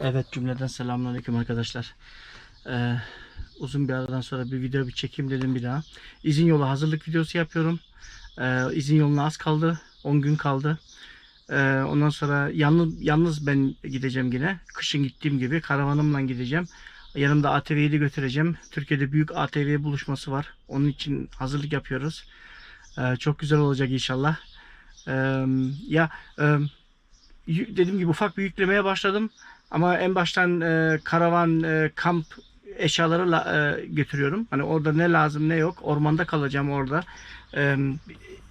Evet cümleden selamünaleyküm arkadaşlar. Ee, uzun bir aradan sonra bir video bir çekeyim dedim bir daha. İzin yolu hazırlık videosu yapıyorum. Ee, izin yoluna az kaldı. 10 gün kaldı. Ee, ondan sonra yalnız, yalnız ben gideceğim yine. Kışın gittiğim gibi karavanımla gideceğim. Yanımda ATV'yi de götüreceğim. Türkiye'de büyük ATV buluşması var. Onun için hazırlık yapıyoruz. Ee, çok güzel olacak inşallah. Ee, ya e, dediğim gibi ufak bir yüklemeye başladım. Ama en baştan e, karavan, e, kamp eşyaları la- e, götürüyorum. Hani orada ne lazım ne yok. Ormanda kalacağım orada. E,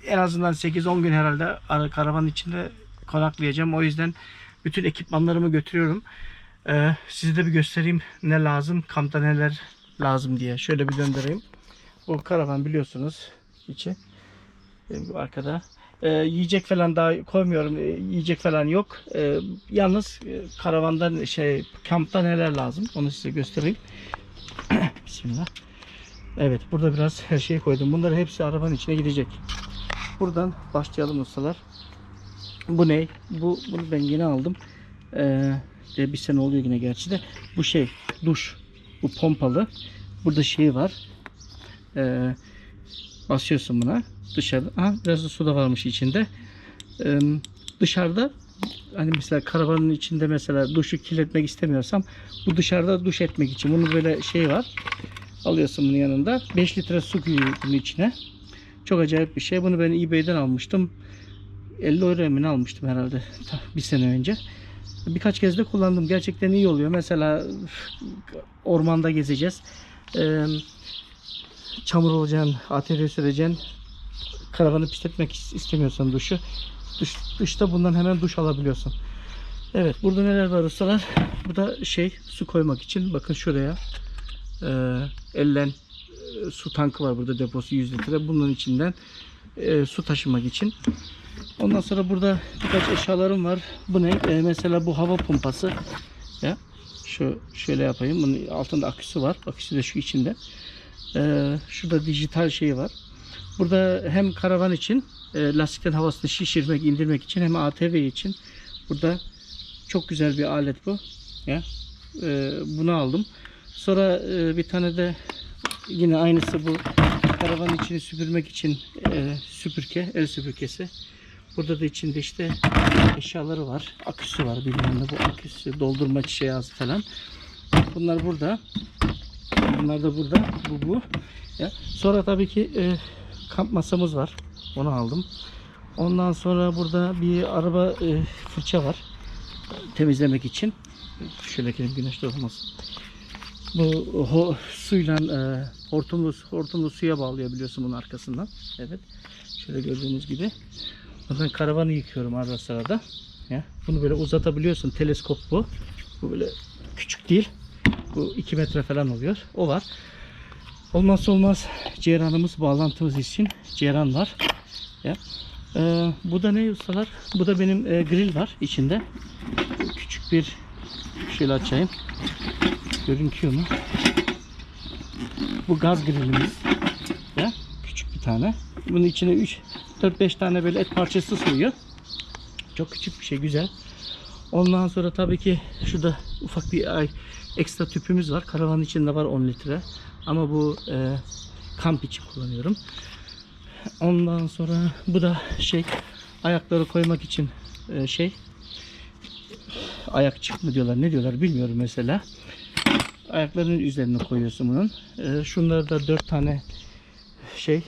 en azından 8-10 gün herhalde ara- karavan içinde konaklayacağım. O yüzden bütün ekipmanlarımı götürüyorum. E, size de bir göstereyim ne lazım, kampta neler lazım diye. Şöyle bir döndüreyim. Bu karavan biliyorsunuz içi. Bu arkada. E, yiyecek falan daha koymuyorum. E, yiyecek falan yok. E, yalnız e, karavandan şey kampta neler lazım onu size göstereyim. Bismillah. Evet burada biraz her şeyi koydum. Bunların hepsi arabanın içine gidecek. Buradan başlayalım ustalar. Bu ne? Bu bunu ben yeni aldım. Ee, bir sene oluyor yine gerçi de. Bu şey duş. Bu pompalı. Burada şey var. Ee, basıyorsun buna. Dışarıda. Aha, biraz da su da varmış içinde. Ee, dışarıda hani mesela karavanın içinde mesela duşu kirletmek istemiyorsam bu dışarıda duş etmek için. Bunun böyle şey var. Alıyorsun bunun yanında. 5 litre su koyuyor bunun içine. Çok acayip bir şey. Bunu ben eBay'den almıştım. 50 euro emin almıştım herhalde bir sene önce. Birkaç kez de kullandım. Gerçekten iyi oluyor. Mesela ormanda gezeceğiz. Ee, çamur olacaksın, ATV süreceksin. Karavanı pisletmek is- istemiyorsan duşu. Duş, duşta bundan hemen duş alabiliyorsun. Evet burada neler var ustalar? Bu da şey su koymak için. Bakın şuraya. Ee, ellen e, su tankı var burada deposu 100 litre. Bunun içinden e, su taşımak için. Ondan sonra burada birkaç eşyalarım var. Bu ne? Ee, mesela bu hava pompası. Ya şu şöyle yapayım. Bunun altında aküsü var. Aküsü de şu içinde. Ee, şurada dijital şeyi var. Burada hem karavan için e, lastiklerin havasını şişirmek, indirmek için hem ATV için burada çok güzel bir alet bu. Ya e, bunu aldım. Sonra e, bir tane de yine aynısı bu karavan içini süpürmek için e, süpürge, el süpürgesi. Burada da içinde işte eşyaları var. Aküsü var bilmem ne bu aküsü, doldurma cihazı falan. Bunlar burada. Bunlar da burada. Bu bu. Ya. Sonra tabii ki e, kamp masamız var. Onu aldım. Ondan sonra burada bir araba e, fırça var. Temizlemek için. Şöyle ki güneşte olmasın. Bu ho, suyla e, hortumlu, hortumlu suya bağlayabiliyorsun bunun arkasından. Evet. Şöyle gördüğünüz gibi. Ben karavanı yıkıyorum arada sırada. Ya. Bunu böyle uzatabiliyorsun. Teleskop bu. Bu böyle küçük değil. Bu 2 metre falan oluyor. O var. Olmazsa olmaz ceyranımız bağlantımız için ceyran var. Ya. Ee, bu da ne ustalar? Bu da benim e, grill var içinde. Küçük bir şöyle açayım. Görünüyor mu? Bu gaz grillimiz. Ya küçük bir tane. Bunun içine 3 4-5 tane böyle et parçası sığıyor. Çok küçük bir şey güzel. Ondan sonra tabii ki şurada ufak bir ay ekstra tüpümüz var. Karavanın içinde var 10 litre. Ama bu e, kamp için kullanıyorum. Ondan sonra bu da şey ayakları koymak için e, şey ayakçık mı diyorlar ne diyorlar bilmiyorum mesela. Ayaklarının üzerine koyuyorsun bunun. E, şunları da 4 tane şey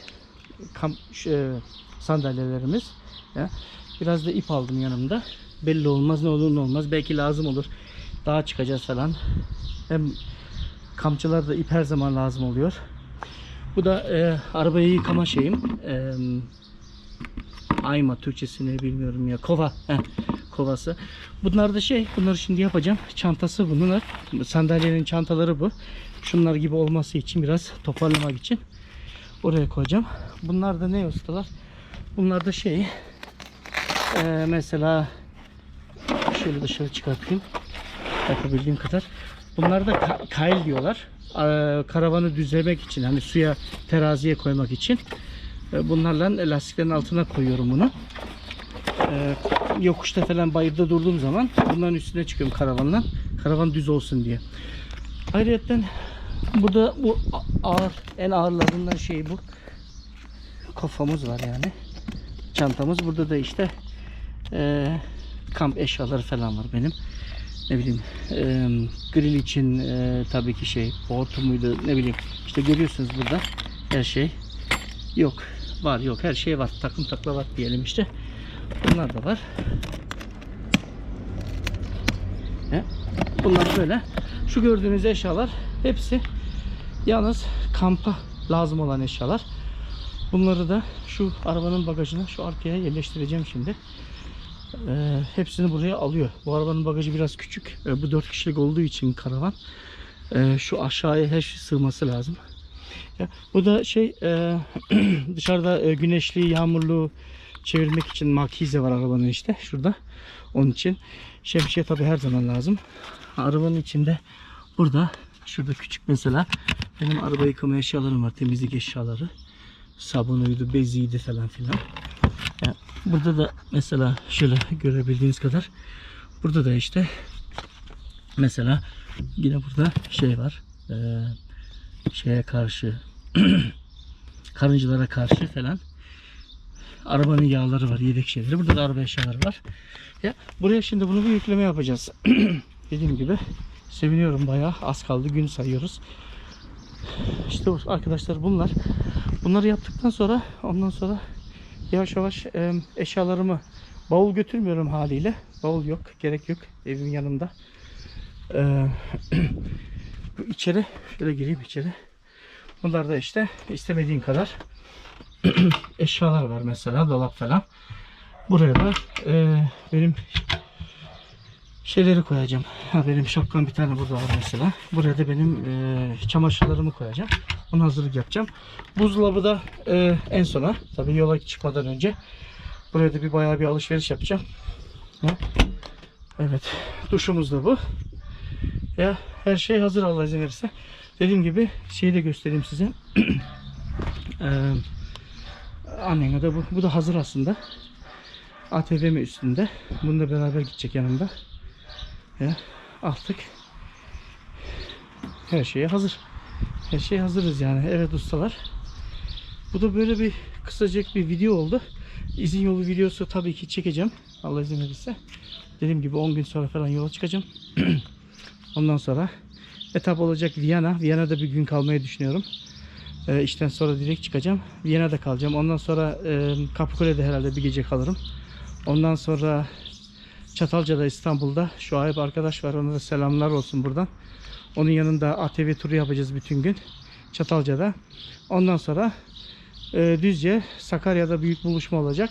kamp e, sandalyelerimiz. Ya. Biraz da ip aldım yanımda. Belli olmaz ne olur ne olmaz. Belki lazım olur. Dağa çıkacağız falan. Hem kampçılar da ip her zaman lazım oluyor. Bu da e, arabayı yıkama şeyim. E, ayma Türkçesini bilmiyorum ya. Kova. Heh, kovası. Bunlar da şey. Bunları şimdi yapacağım. Çantası bunlar. Sandalyenin çantaları bu. Şunlar gibi olması için biraz toparlamak için oraya koyacağım. Bunlar da ne ustalar? Bunlar da şey e, mesela şöyle dışarı çıkartayım yapabildiğim kadar. Bunlar da ka- kail diyorlar. Ee, Karavanı düzlemek için hani suya teraziye koymak için. Ee, Bunlarla lastiklerin altına koyuyorum bunu. Ee, Yokuşta falan bayırda durduğum zaman bunların üstüne çıkıyorum karavanla. Karavan düz olsun diye. Ayrıca burada bu ağır en ağırlarından şey bu. Kafamız var yani. Çantamız. Burada da işte eee, kamp eşyaları falan var benim. Ne bileyim eee, grill için eee, tabii ki şey hortum muydu ne bileyim. İşte görüyorsunuz burada her şey yok var yok. Her şey var takım takla var diyelim işte. Bunlar da var. He, bunlar böyle şu gördüğünüz eşyalar hepsi yalnız kampa lazım olan eşyalar. Bunları da şu arabanın bagajına şu arkaya yerleştireceğim şimdi Ee, hepsini buraya alıyor. Bu arabanın bagajı biraz küçük. Ee, bu 4 kişilik olduğu için karavan. Ee, şu aşağıya her şey sığması lazım. Ya, bu da şey e, dışarıda e, güneşli, yağmurlu çevirmek için makize var arabanın işte şurada. Onun için şemsiye tabi her zaman lazım. Arabanın içinde burada şurada küçük mesela benim araba yıkama eşyalarım var. Temizlik eşyaları. Sabunuydu, beziydi falan filan. Ya, burada da mesela şöyle görebildiğiniz kadar burada da işte mesela yine burada şey var. Ee, şeye karşı karıncalara karşı falan arabanın yağları var, yedek şeyleri. Burada da araba eşyaları var. Ya buraya şimdi bunu bir yükleme yapacağız. Dediğim gibi seviniyorum bayağı. Az kaldı. Gün sayıyoruz. İşte arkadaşlar bunlar. Bunları yaptıktan sonra ondan sonra yavaş yavaş e, eşyalarımı bavul götürmüyorum haliyle. Bavul yok. Gerek yok. Evimin yanında. E, içeri şöyle gireyim içeri. Bunlar da işte istemediğin kadar eşyalar var mesela dolap falan. Buraya da e, benim şeyleri koyacağım. Ha, benim şapkam bir tane burada var mesela. Buraya da benim e, çamaşırlarımı koyacağım. Onu hazırlık yapacağım. Buzdolabı da e, en sona. Tabii yola çıkmadan önce. Buraya da bir bayağı bir alışveriş yapacağım. Ha. Evet. Duşumuz da bu. Ya her şey hazır Allah izin verirse. Dediğim gibi şeyi de göstereyim size. Ee, annene de bu, bu da hazır aslında. ATV mi üstünde. Bununla beraber gidecek yanımda. Ya artık her şeye hazır. Her şey hazırız yani. Evet ustalar. Bu da böyle bir kısacık bir video oldu. İzin yolu videosu tabii ki çekeceğim. Allah izin verirse. Dediğim gibi 10 gün sonra falan yola çıkacağım. Ondan sonra etap olacak Viyana. Viyana'da bir gün kalmayı düşünüyorum. E, işten sonra direkt çıkacağım. Viyana'da kalacağım. Ondan sonra e, Kapıkule'de herhalde bir gece kalırım. Ondan sonra Çatalca'da İstanbul'da şu ayıp arkadaş var. Ona da selamlar olsun buradan. Onun yanında ATV turu yapacağız bütün gün. Çatalca'da. Ondan sonra e, Düzce, Sakarya'da büyük buluşma olacak.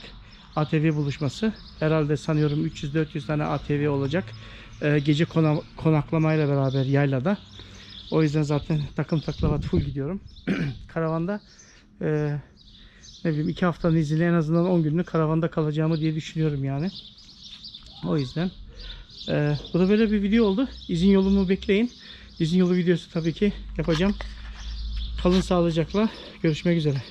ATV buluşması. Herhalde sanıyorum 300-400 tane ATV olacak. E, gece kona, konaklamayla beraber yaylada. O yüzden zaten takım taklavat full gidiyorum. Karavanda e, ne bileyim iki haftanın izniyle en azından 10 günlük karavanda kalacağımı diye düşünüyorum yani. O yüzden e, bu da böyle bir video oldu. İzin yolumu bekleyin. İzin yolu videosu tabii ki yapacağım. Kalın sağlıcakla. Görüşmek üzere.